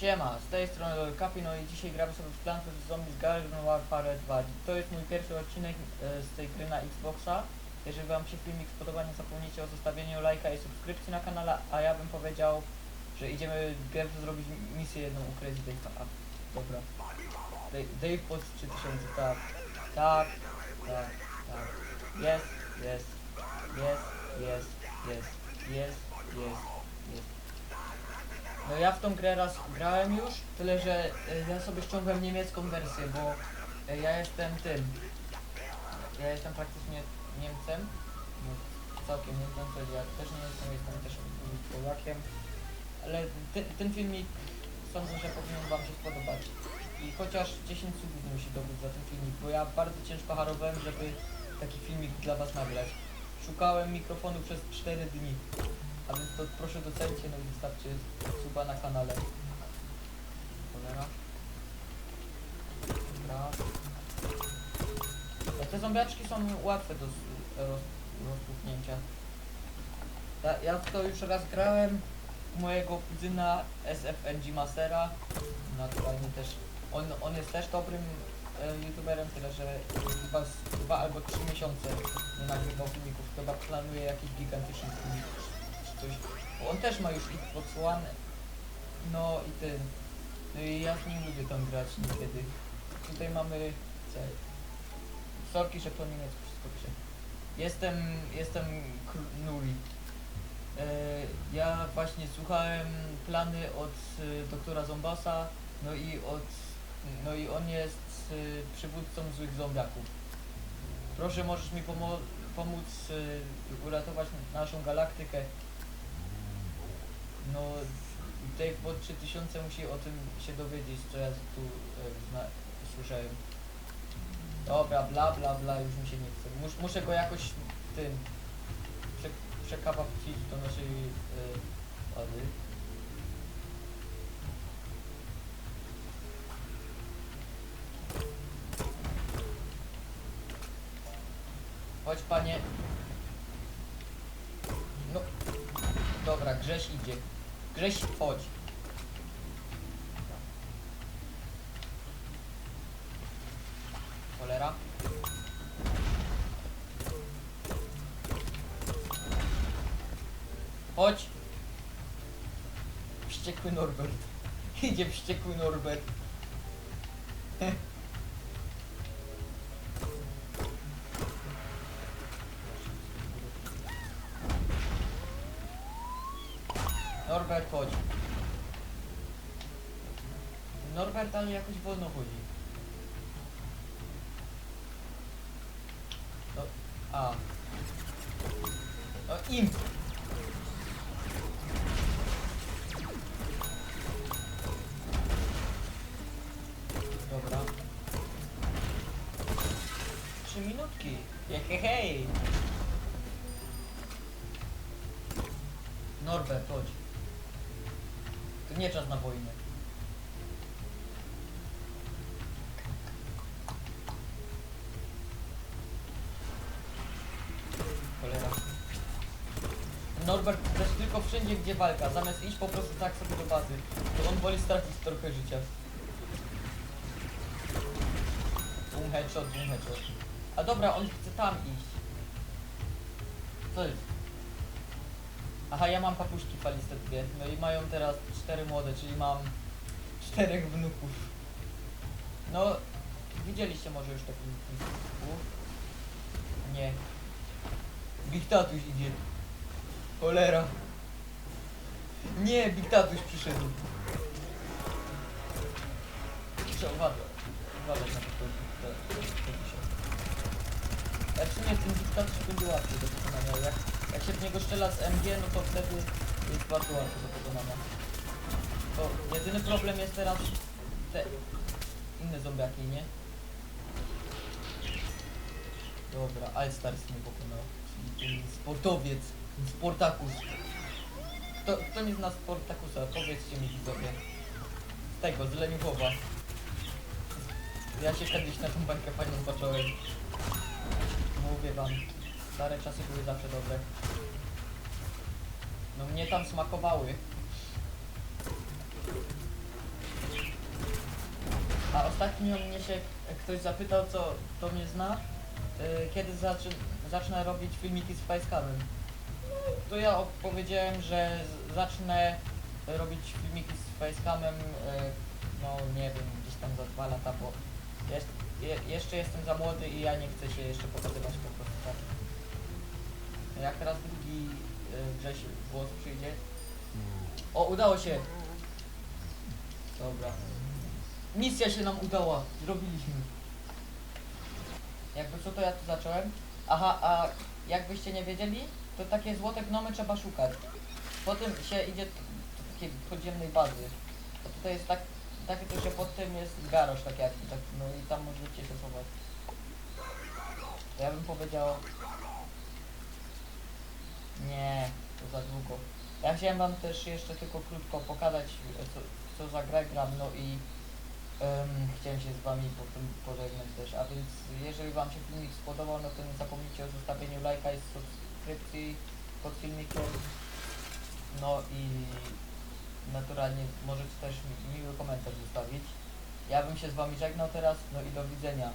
Siema, z tej strony Lol Kapi, no i dzisiaj gramy sobie w Plants vs Zombies Garden Warfare 2. To jest mój pierwszy odcinek e, z tej gry na Xboxa. Jeżeli wam się filmik spodoba, nie zapomnijcie o zostawieniu lajka i subskrypcji na kanale, a ja bym powiedział, że idziemy Gev zrobić misję jedną u Crazy Dave'a. A, dobra. Dave, Dave pod 3000, tak. Tak, tak, tak. Jest, jest, jest, jest, jest, jest, jest, jest. No ja w tą grę raz grałem już, tyle że y, ja sobie ściągłem niemiecką wersję, bo y, ja jestem tym. Ja jestem praktycznie Niemcem. No, całkiem Niemcem, to ja też nie jestem, jestem też Polakiem. Ale ty, ten filmik sądzę, że powinien wam się spodobać. I chociaż 10 subów musi dobyć za ten filmik, bo ja bardzo ciężko harowałem, żeby taki filmik dla was nagrać. Szukałem mikrofonu przez 4 dni. A więc to proszę docencie, no i wystarczy suba na kanale. Cholera. Dobra. No te zombiaczki są łatwe do roz, rozpuchnięcia. Ja, ja w to już raz grałem u mojego kuzyna SFNG Mastera. Naturalnie też. On, on jest też dobrym e, youtuberem, tyle że chyba z dwa albo trzy miesiące nie nagrywał filmików. Chyba planuje jakiś gigantyczny filmik Bo on też ma już Xbox One. No i ten. No i ja z nim lubię tam grać niekiedy. Tutaj mamy. Co? Sorki, że po niemiecku wszystko piszę. Jestem. Jestem Nuri. E, ja właśnie słuchałem plany od e, doktora Zombasa, no i od. No i on jest e, przywódcą złych zombiaków. Proszę, możesz mi pomóc uratować naszą galaktykę. No, Dave pod 3000 musi o tym się dowiedzieć, co ja tu e, słyszałem. Dobra, bla bla bla, już mi się nie chce. Mus, muszę go jakoś tym prze, przekapapcić do naszej e, wody. Chodź panie. No. Dobra, Grześ idzie. Grześ, chodź. Cholera. Chodź. Wściekły Norbert. Idzie wściekły Norbert. Norbert, chodź. Norbert, ale jakoś wolno chodzi. No, a. No, imp. Dobra. Trzy minutki. Jehehej. Norbert, chodź. Nie czas na wojnę. Cholera. Norbert też tylko wszędzie, gdzie walka. Zamiast iść po prostu tak sobie do bazy, to on woli stracić trochę życia. Boom headshot, boom headshot. A dobra, on chce tam iść. Co jest? Aha, ja mam papuszki faliste dwie. No i mają teraz cztery młode, czyli mam czterech wnuków. No, widzieliście może już takich wnuków? Nie. Big Tatuś idzie. Cholera. Nie, Big Tatuś przyszedł. Trzeba uważać. Uważać na to. Ja w sumie ten Big Tatuś będzie łatwiej do pokonania. Jak się w niego strzela z MG, no to wtedy jest bardzo łatwo do pokonania. To jedyny problem jest teraz te inne zombiaki, nie? Dobra, Alstars mnie pokonał. Czyli ten sportowiec, Sportakus. Kto, kto nie zna Sportakusa? Powiedzcie mi widzowie. Tego, z Leniuchowa. Ja się kiedyś na tą bańkę fajną zacząłem. Mówię wam, stare czasy były zawsze dobre. No mnie tam smakowały. ostatnio mnie się ktoś zapytał, co to mnie zna, y, kiedy zaczy, zacznę robić filmiki z Facecamem. To ja powiedziałem, że zacznę robić filmiki z Facecamem, y, no nie wiem, gdzieś tam za dwa lata, bo jest, je, jeszcze jestem za młody i ja nie chcę się jeszcze pokazywać po prostu tak. Jak teraz drugi y, Grześ głos przyjdzie. O, udało się! Dobra. Misja się nam udała. Zrobiliśmy. Jakby co to ja tu zacząłem? Aha, a jakbyście nie wiedzieli, to takie złote gnomy trzeba szukać. Potem się idzie do takiej podziemnej bazy. A tutaj jest tak, takie to, że pod tym jest garoż tak jak tak, no i tam możecie się schować. To ja bym powiedział... Nie, to za długo. Ja chciałem wam też jeszcze tylko krótko pokazać co, co za grę gram, no i em, chciałem się z wami po tym pożegnać też, a więc jeżeli wam się filmik spodobał, no to nie zapomnijcie o zostawieniu lajka i subskrypcji pod filmikiem. No i naturalnie możecie też mi- miły komentarz zostawić. Ja bym się z wami żegnał teraz, no i do widzenia.